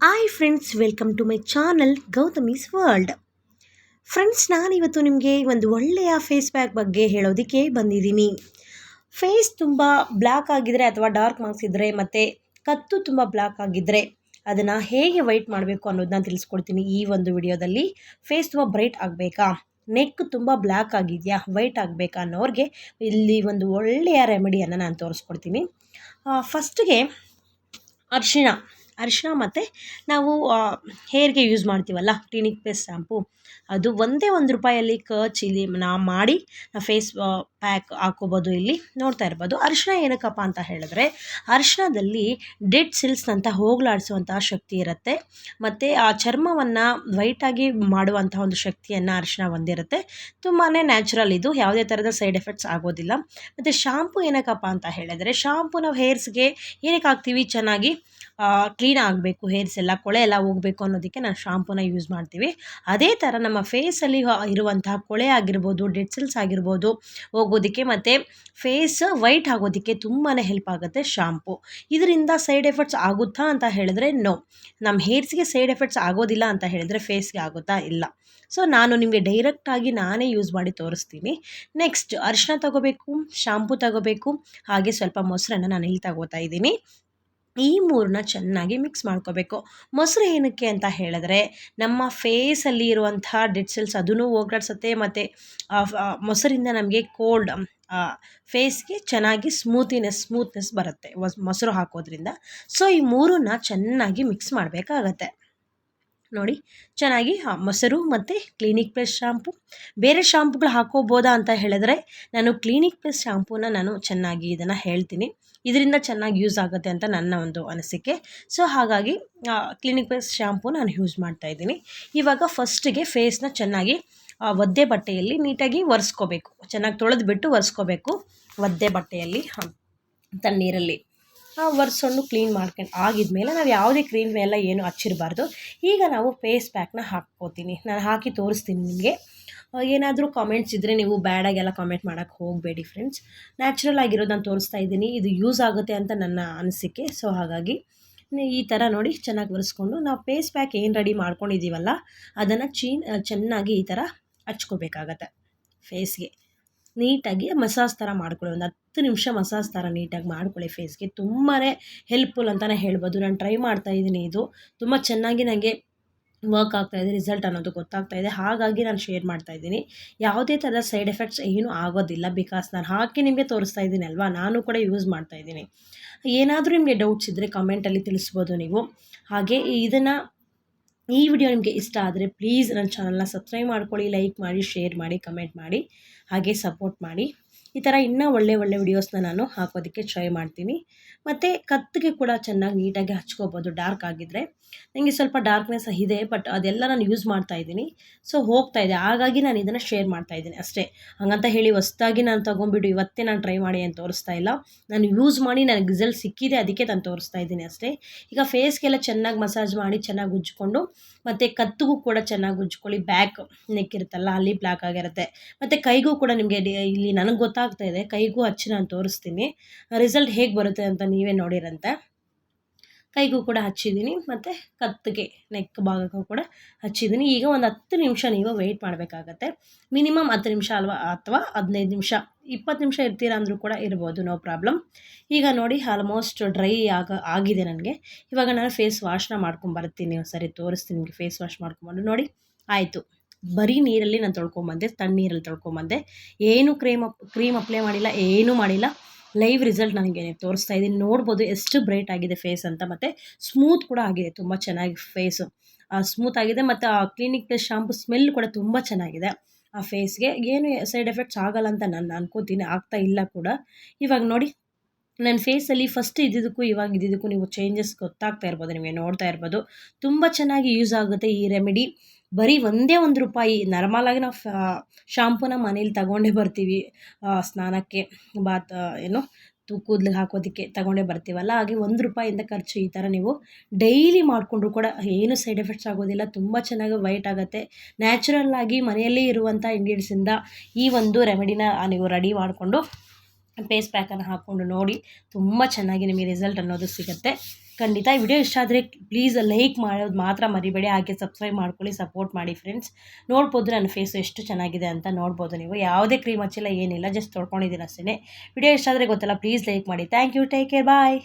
Hi friends welcome to my channel Gautami's world friends ನಾನಿವತ್ತು ನಿಮಗೆ ಒಂದು ಒಳ್ಳೆಯ ಫೇಸ್ ಪ್ಯಾಕ್ ಬಗ್ಗೆ ಹೇಳೋದಕ್ಕೆ ಬಂದಿದ್ದೀನಿ. ಫೇಸ್ ತುಂಬ ಬ್ಲ್ಯಾಕ್ ಆಗಿದ್ದರೆ ಅಥವಾ ಡಾರ್ಕ್ ಮಾರ್ಕ್ಸ್ ಇದ್ದರೆ ಮತ್ತು ಕತ್ತು ತುಂಬ ಬ್ಲ್ಯಾಕ್ ಆಗಿದ್ದರೆ ಅದನ್ನು ಹೇಗೆ ವೈಟ್ ಮಾಡಬೇಕು ಅನ್ನೋದನ್ನ ತಿಳಿಸ್ಕೊಡ್ತೀನಿ ಈ ಒಂದು ವಿಡಿಯೋದಲ್ಲಿ. ಫೇಸ್ ತುಂಬ ಬ್ರೈಟ್ ಆಗಬೇಕಾ? ನೆಕ್ ತುಂಬ ಬ್ಲ್ಯಾಕ್ ಆಗಿದೆಯಾ? ವೈಟ್ ಆಗಬೇಕಾ ಅನ್ನೋರಿಗೆ ಇಲ್ಲಿ ಒಂದು ಒಳ್ಳೆಯ ರೆಮಿಡಿಯನ್ನು ನಾನು ತೋರಿಸ್ಕೊಡ್ತೀನಿ. ಫಸ್ಟಿಗೆ ಅರಿಶಿಣ. ಅರಿಶಿಣ ಮತ್ತು ನಾವು ಹೇರ್ಗೆ ಯೂಸ್ ಮಾಡ್ತೀವಲ್ಲ ಕ್ಲಿನಿಕ್ ಪೇಸ್ ಶ್ಯಾಂಪು ಅದು ಒಂದೇ ಒಂದು ರೂಪಾಯಲ್ಲಿ ಕ ಇಲ್ಲಿ ನಾ ಮಾಡಿ ಫೇಸ್ ಪ್ಯಾಕ್ ಹಾಕೋಬೋದು ಇಲ್ಲಿ. ನೋಡ್ತಾ ಇರ್ಬೋದು. ಅರಿಶಿಣ ಏನಕ್ಕಪ್ಪ ಅಂತ ಹೇಳಿದ್ರೆ, ಅರಿಶಿಣದಲ್ಲಿ ಡೆಡ್ ಸೆಲ್ಸ್ ಅಂತ ಹೋಗಲಾಡಿಸುವಂತಹ ಶಕ್ತಿ ಇರುತ್ತೆ. ಮತ್ತು ಆ ಚರ್ಮವನ್ನು ವೈಟಾಗಿ ಮಾಡುವಂಥ ಒಂದು ಶಕ್ತಿಯನ್ನು ಅರಿಶಿಣ ಹೊಂದಿರುತ್ತೆ. ತುಂಬಾ ನ್ಯಾಚುರಲ್ ಇದು ಯಾವುದೇ ಥರದ ಸೈಡ್ ಎಫೆಕ್ಟ್ಸ್ ಆಗೋದಿಲ್ಲ. ಮತ್ತು ಶಾಂಪು ಏನಕ್ಕಪ್ಪ ಅಂತ ಹೇಳಿದ್ರೆ ಶಾಂಪು ನಾವು ಹೇರ್ಸ್ಗೆ ಏನಕ್ಕೆ ಹಾಕ್ತೀವಿ? ಚೆನ್ನಾಗಿ ಕ್ಲೀನ್ ಆಗಬೇಕು. ಹೇರ್ಸ್ ಎಲ್ಲ, ಕೊಳೆ ಎಲ್ಲ ಹೋಗಬೇಕು ಅನ್ನೋದಕ್ಕೆ ನಾವು ಶಾಂಪೂನ ಯೂಸ್ ಮಾಡ್ತೀವಿ. ಅದೇ ಥರ ನಮ್ಮ ಫೇಸಲ್ಲಿ ಇರುವಂತಹ ಕೊಳೆ ಆಗಿರ್ಬೋದು ಡೆಡ್ ಸೆಲ್ಸ್ ಆಗಿರ್ಬೋದು ಹೋಗೋದಕ್ಕೆ ಮತ್ತು ಫೇಸ್ ವೈಟ್ ಆಗೋದಕ್ಕೆ ತುಂಬಾ ಹೆಲ್ಪ್ ಆಗುತ್ತೆ ಶಾಂಪು ಇದರಿಂದ ಸೈಡ್ ಎಫೆಕ್ಟ್ಸ್ ಆಗುತ್ತಾ ಅಂತ ಹೇಳಿದ್ರೆ ನೋ ನಮ್ಮ ಹೇರ್ಸ್ಗೆ ಸೈಡ್ ಎಫೆಕ್ಟ್ಸ್ ಆಗೋದಿಲ್ಲ ಅಂತ ಹೇಳಿದ್ರೆ ಫೇಸ್ಗೆ ಆಗುತ್ತಾ ಇಲ್ಲ. ಸೊ ನಾನು ನಿಮಗೆ ಡೈರೆಕ್ಟಾಗಿ ನಾನೇ ಯೂಸ್ ಮಾಡಿ ತೋರಿಸ್ತೀನಿ. ನೆಕ್ಸ್ಟ್ ಅರಿಶಿನ ತಗೋಬೇಕು ಶಾಂಪು ತಗೋಬೇಕು, ಹಾಗೆ ಸ್ವಲ್ಪ ಮೊಸರನ್ನು ನಾನು ಇಲ್ಲಿ ತಗೋತಾ ಇದ್ದೀನಿ. ಈ ಮೂರನ್ನ ಚೆನ್ನಾಗಿ ಮಿಕ್ಸ್ ಮಾಡ್ಕೋಬೇಕು. ಮೊಸರು ಏನಕ್ಕೆ ಅಂತ ಹೇಳಿದ್ರೆ, ನಮ್ಮ ಫೇಸಲ್ಲಿ ಇರುವಂಥ ಡೆಡ್ ಸೆಲ್ಸ್ ಅದನ್ನು ಹೋಗ್ಲಾಡ್ಸುತ್ತೆ ಮತ್ತು ಮೊಸರಿಂದ ನಮಗೆ ಕೋಲ್ಡ್ ಫೇಸ್ಗೆ ಚೆನ್ನಾಗಿ ಸ್ಮೂತಿನೆಸ್ ಸ್ಮೂತ್ನೆಸ್ ಬರುತ್ತೆ. ಮೊಸರು ಹಾಕೋದ್ರಿಂದ. ಸೊ ಈ ಮೂರನ್ನ ಚೆನ್ನಾಗಿ ಮಿಕ್ಸ್ ಮಾಡಬೇಕಾಗತ್ತೆ. ನೋಡಿ. ಚೆನ್ನಾಗಿ ಮೊಸರು ಮತ್ತು ಕ್ಲಿನಿಕ್ ಪ್ಲಸ್ ಶಾಂಪು. ಬೇರೆ ಶಾಂಪುಗಳು ಹಾಕೋಬೋದಾ ಅಂತ ಹೇಳಿದ್ರೆ, ನಾನು ಕ್ಲಿನಿಕ್ ಪ್ಲಸ್ ಶಾಂಪೂನ ನಾನು ಚೆನ್ನಾಗಿ ಇದನ್ನು ಹೇಳ್ತೀನಿ. ಇದರಿಂದ ಚೆನ್ನಾಗಿ ಯೂಸ್ ಆಗುತ್ತೆ ಅಂತ ನನ್ನ ಒಂದು ಅನಿಸಿಕೆ. ಸೊ, ಹಾಗಾಗಿ ಕ್ಲಿನಿಕ್ ಪ್ಲಸ್ ಶಾಂಪು ನಾನು ಯೂಸ್ ಮಾಡ್ತಾ ಇದ್ದೀನಿ. ಇವಾಗ ಫಸ್ಟಿಗೆ ಫೇಸ್ನ ಚೆನ್ನಾಗಿ ಒದ್ದೆ ಬಟ್ಟೆಯಲ್ಲಿ ನೀಟಾಗಿ ಒರೆಸ್ಕೋಬೇಕು. ಚೆನ್ನಾಗಿ ತೊಳೆದ್ಬಿಟ್ಟು ಒರೆಸ್ಕೋಬೇಕು. ಒದ್ದೆ ಬಟ್ಟೆಯಲ್ಲಿ ತಣ್ಣೀರಲ್ಲಿ. ಒರೆಸ್ಕೊಂಡು ಕ್ಲೀನ್ ಮಾಡ್ಕೊಂಡು ಆಗಿದ್ಮೇಲೆ ನಾವು ಯಾವುದೇ ಕ್ರೀಮ್ ಎಲ್ಲ ಏನು ಹಚ್ಚಿರಬಾರ್ದು. ಈಗ ನಾವು ಫೇಸ್ ಪ್ಯಾಕ್ನ ಹಾಕ್ಕೋತೀನಿ. ನಾನು ಹಾಕಿ ತೋರಿಸ್ತೀನಿ ನಿಮಗೆ. ಏನಾದರೂ ಕಾಮೆಂಟ್ಸ್ ಇದ್ದರೆ ನೀವು ಬ್ಯಾಡಾಗೆಲ್ಲ ಕಾಮೆಂಟ್ ಮಾಡೋಕ್ಕೆ ಹೋಗಬೇಡಿ ಫ್ರೆಂಡ್ಸ್ ನ್ಯಾಚುರಲ್ ಆಗಿರೋದು ನಾನು ತೋರಿಸ್ತಾ ಇದ್ದೀನಿ. ಇದು ಯೂಸ್ ಆಗುತ್ತೆ ಅಂತ ನನ್ನ ಅನಿಸಿಕೆ. ಸೊ ಹಾಗಾಗಿ ಈ ಥರ ನೋಡಿ ಚೆನ್ನಾಗಿ ಒರೆಸ್ಕೊಂಡು ನಾವು ಫೇಸ್ ಪ್ಯಾಕ್ ಏನು ರೆಡಿ ಮಾಡ್ಕೊಂಡಿದ್ದೀವಲ್ಲ ಅದನ್ನು ಚೀನ್ ಚೆನ್ನಾಗಿ ಈ ಥರ ಹಚ್ಕೋಬೇಕಾಗತ್ತೆ ಫೇಸ್ಗೆ ನೀಟಾಗಿ ಮಸಾಜ್ ಥರ ಮಾಡ್ಕೊಳ್ಳಿ. ಒಂದು ಹತ್ತು ನಿಮಿಷ ಮಸಾಜ್ ಥರ ನೀಟಾಗಿ ಮಾಡ್ಕೊಳ್ಳಿ ಫೇಸ್ಗೆ. ತುಂಬಾ ಹೆಲ್ಪ್ಫುಲ್ ಅಂತಲೇ ಹೇಳ್ಬೋದು. ನಾನು ಟ್ರೈ ಮಾಡ್ತಾ ಇದ್ದೀನಿ ಇದು. ತುಂಬ ಚೆನ್ನಾಗಿ ನನಗೆ ವರ್ಕ್ ಆಗ್ತಾಯಿದೆ ರಿಸಲ್ಟ್ ಅನ್ನೋದು ಗೊತ್ತಾಗ್ತಾ ಇದೆ. ಹಾಗಾಗಿ ನಾನು ಶೇರ್ ಮಾಡ್ತಾ ಇದ್ದೀನಿ. ಯಾವುದೇ ಥರದ ಸೈಡ್ ಎಫೆಕ್ಟ್ಸ್ ಏನೂ ಆಗೋದಿಲ್ಲ. ಬಿಕಾಸ್ ನಾನು ಹಾಕಿ ನಿಮಗೆ ತೋರಿಸ್ತಾ ಇದ್ದೀನಿ ಅಲ್ವಾ? ನಾನು ಕೂಡ ಯೂಸ್ ಮಾಡ್ತಾ ಇದ್ದೀನಿ. ಏನಾದರೂ ನಿಮಗೆ ಡೌಟ್ಸ್ ಇದ್ದರೆ ಕಮೆಂಟಲ್ಲಿ ತಿಳಿಸ್ಬೋದು ನೀವು. ಹಾಗೆ ಇದನ್ನು ಈ ವಿಡಿಯೋ ನಿಮಗೆ ಇಷ್ಟ ಆದರೆ ಪ್ಲೀಸ್ ನನ್ನ ಚಾನಲ್ನ ಸಬ್ಸ್ಕ್ರೈಬ್ ಮಾಡ್ಕೊಳ್ಳಿ ಲೈಕ್ ಮಾಡಿ ಶೇರ್ ಮಾಡಿ ಕಮೆಂಟ್ ಮಾಡಿ, ಹಾಗೆ ಸಪೋರ್ಟ್ ಮಾಡಿ. ಈ ಥರ ಇನ್ನೂ ಒಳ್ಳೆ ಒಳ್ಳೆ ವಿಡಿಯೋಸ್ನ ನಾನು ಹಾಕೋದಕ್ಕೆ ಟ್ರೈ ಮಾಡ್ತೀನಿ. ಮತ್ತು ಕತ್ತಿಗೆ ಕೂಡ ಚೆನ್ನಾಗಿ ನೀಟಾಗಿ ಹಚ್ಕೋಬೋದು ಡಾರ್ಕ್ ಆಗಿದ್ದರೆ ನನಗೆ ಸ್ವಲ್ಪ ಡಾರ್ಕ್ನೆಸ್ ಇದೆ ಬಟ್ ಅದೆಲ್ಲ ನಾನು ಯೂಸ್ ಮಾಡ್ತಾ ಇದ್ದೀನಿ. ಸೊ ಹೋಗ್ತಾ ಇದೆ. ಹಾಗಾಗಿ ನಾನು ಇದನ್ನು ಶೇರ್ ಮಾಡ್ತಾ ಇದ್ದೀನಿ ಅಷ್ಟೇ. ಹಾಗಂತ ಹೇಳಿ ಹೊಸ್ದಾಗಿ ನಾನು ತೊಗೊಂಬಿಡು ಇವತ್ತೇ ನಾನು ಟ್ರೈ ಮಾಡಿ ಅಂತ ತೋರಿಸ್ತಾ ಇಲ್ಲ. ನಾನು ಯೂಸ್ ಮಾಡಿ ನನಗೆ ರಿಸಲ್ಟ್ ಸಿಕ್ಕಿದೆ, ಅದಕ್ಕೆ ನಾನು ತೋರಿಸ್ತಾ ಇದ್ದೀನಿ ಅಷ್ಟೇ. ಈಗ ಫೇಸ್ಗೆಲ್ಲ ಚೆನ್ನಾಗಿ ಮಸಾಜ್ ಮಾಡಿ ಚೆನ್ನಾಗಿ ಉಜ್ಜಿಕೊಂಡು, ಮತ್ತು ಕತ್ತಿಗೂ ಕೂಡ ಚೆನ್ನಾಗಿ ಉಜ್ಕೊಳ್ಳಿ ಬ್ಯಾಕ್ ನೆಕ್ ಇರುತ್ತಲ್ಲ, ಅಲ್ಲಿ ಬ್ಲ್ಯಾಕ್ ಆಗಿರುತ್ತೆ. ಮತ್ತು ಕೈಗೂ ಕೂಡ ನಿಮಗೆ ಇಲ್ಲಿ ನನಗೆ ಗೊತ್ತಾಗ್ತಾ ಇದೆ. ಕೈಗೂ ಹಚ್ಚಿ ನಾನು ತೋರಿಸ್ತೀನಿ. ರಿಸಲ್ಟ್ ಹೇಗೆ ಬರುತ್ತೆ ಅಂತ ನೀವೇ ನೋಡಿರಂತೆ. ಕೈಗೂ ಕೂಡ ಹಚ್ಚಿದ್ದೀನಿ ಮತ್ತು ಕತ್ತಿಗೆ ನೆಕ್ ಭಾಗಕ್ಕೂ ಕೂಡ ಹಚ್ಚಿದ್ದೀನಿ. ಈಗ ಒಂದು ಹತ್ತು ನಿಮಿಷ ನೀವು ವೆಯ್ಟ್ ಮಾಡಬೇಕಾಗತ್ತೆ. ಮಿನಿಮಮ್ ಹತ್ತು ನಿಮಿಷ ಅಲ್ವಾ ಅಥವಾ ಹದಿನೈದು ನಿಮಿಷ? ಇಪ್ಪತ್ತು ನಿಮಿಷ ಇರ್ತೀರ ಅಂದರೂ ಕೂಡ ಇರ್ಬೋದು ನೋ ಪ್ರಾಬ್ಲಮ್ ಈಗ ನೋಡಿ ಆಲ್ಮೋಸ್ಟ್ ಡ್ರೈ ಆಗ, ಆಗಿದೆ ನನಗೆ. ಇವಾಗ ನಾನು ಫೇಸ್ ವಾಶ್ನ ಮಾಡ್ಕೊಂಬರ್ತೀನಿ ಸರಿ ತೋರಿಸ್ತೀನಿ ನಿಮಗೆ ಫೇಸ್ ವಾಶ್ ಮಾಡ್ಕೊಂಬಂದು ನೋಡಿ, ಆಯಿತು. ಬರೀ ನೀರಲ್ಲಿ ನಾನು ತೊಳ್ಕೊಂಬಂದೆ, ತಣ್ಣೀರಲ್ಲಿ ತೊಳ್ಕೊಂಬಂದೆ. ಏನು ಕ್ರೀಮ್ ಅಪ್, ಕ್ರೀಮ್ ಅಪ್ಲೈ ಮಾಡಿಲ್ಲ, ಏನೂ ಮಾಡಿಲ್ಲ. ಲೈವ್ ರಿಸಲ್ಟ್ ನನಗೆ ತೋರಿಸ್ತಾ ಇದ್ದೀನಿ. ನೋಡ್ಬೋದು ಎಷ್ಟು ಬ್ರೈಟ್ ಆಗಿದೆ ಫೇಸ್ ಅಂತ. ಮತ್ತು ಸ್ಮೂತ್ ಕೂಡ ಆಗಿದೆ, ತುಂಬ ಚೆನ್ನಾಗಿ ಫೇಸು. ಸ್ಮೂತ್ ಆಗಿದೆ ಮತ್ತು ಆ ಕ್ಲಿನಿಕ್ ಶಾಂಪು ಸ್ಮೆಲ್ ಕೂಡ ತುಂಬ ಚೆನ್ನಾಗಿದೆ ಆ ಫೇಸ್ಗೆ. ಏನು ಸೈಡ್ ಎಫೆಕ್ಟ್ಸ್ ಆಗಲ್ಲ ಅಂತ ನಾನು ಅನ್ಕೋತೀನಿ, ಆಗ್ತಾ ಇಲ್ಲ ಕೂಡ. ಇವಾಗ ನೋಡಿ, ನನ್ನ ಫೇಸಲ್ಲಿ ಫಸ್ಟ್ ಇದ್ದಿದ್ದಕ್ಕೂ, ಇವಾಗ ಇದ್ದಿದ್ದಕ್ಕೂ ನೀವು ಚೇಂಜಸ್ ಗೊತ್ತಾಗ್ತಾ ಇರ್ಬೋದು, ನಿಮಗೆ ನೋಡ್ತಾ ಇರ್ಬೋದು. ತುಂಬ ಚೆನ್ನಾಗಿ ಯೂಸ್ ಆಗುತ್ತೆ ಈ ರೆಮಿಡಿ. ಬರೀ ಒಂದೇ ಒಂದು ರೂಪಾಯಿ, ನಾರ್ಮಲಾಗಿ ನಾವು ಶಾಂಪೂನ ಮನೇಲಿ ತಗೊಂಡೇ ಬರ್ತೀವಿ. ಸ್ನಾನಕ್ಕೆ, ಬಾತ್ ಏನು, ತು, ಕೂದಲಿಗೆ ಹಾಕೋದಕ್ಕೆ ತಗೊಂಡೇ ಬರ್ತೀವಲ್ಲ, ಹಾಗೆ ಒಂದು ರೂಪಾಯಿಂದ ಖರ್ಚು ಈ ಥರ ನೀವು ಡೈಲಿ ಮಾಡಿಕೊಂಡ್ರು ಕೂಡ ಏನು ಸೈಡ್ ಎಫೆಕ್ಟ್ಸ್ ಆಗೋದಿಲ್ಲ, ತುಂಬ ಚೆನ್ನಾಗಿ ವೈಟ್ ಆಗುತ್ತೆ. ನ್ಯಾಚುರಲ್ ಆಗಿ ಮನೆಯಲ್ಲೇ ಇರುವಂಥ ಇಂಗ್ರೀಡಿಯೆಂಟ್ಸಿಂದ ಈ ಒಂದು ರೆಮಿಡಿನ ನೀವು ರೆಡಿ ಮಾಡಿಕೊಂಡು ಫೇಸ್ ಪ್ಯಾಕನ್ನು ಹಾಕ್ಕೊಂಡು ನೋಡಿ, ತುಂಬ ಚೆನ್ನಾಗಿ ನಿಮಗೆ ರಿಸಲ್ಟ್ ಅನ್ನೋದು ಸಿಗುತ್ತೆ. ಖಂಡಿತ ಈ ವಿಡಿಯೋ ಇಷ್ಟ ಆದರೆ ಪ್ಲೀಸ್ ಲೈಕ್ ಮಾಡೋದು ಮಾತ್ರ ಮರಿಬೇಡಿ, ಹಾಗೆ ಸಬ್ಸ್ಕ್ರೈಬ್ ಮಾಡ್ಕೊಳ್ಳಿ ಸಪೋರ್ಟ್ ಮಾಡಿ ಫ್ರೆಂಡ್ಸ್ ನೋಡ್ಬೋದು ನನ್ನ ಫೇಸು ಎಷ್ಟು ಚೆನ್ನಾಗಿದೆ ಅಂತ ನೋಡ್ಬೋದು ನೀವು. ಯಾವುದೇ ಕ್ರೀಮ್ ಹಚ್ಚಿಲ್ಲ, ಏನಿಲ್ಲ ಜಸ್ಟ್ ತೊಳ್ಕೊಂಡಿದ್ದೀನಿ ಅಷ್ಟೇ ವಿಡಿಯೋ ಇಷ್ಟ ಆದರೆ ಗೊತ್ತಲ್ಲ ಪ್ಲೀಸ್ ಲೈಕ್ ಮಾಡಿ. Thank you take care bye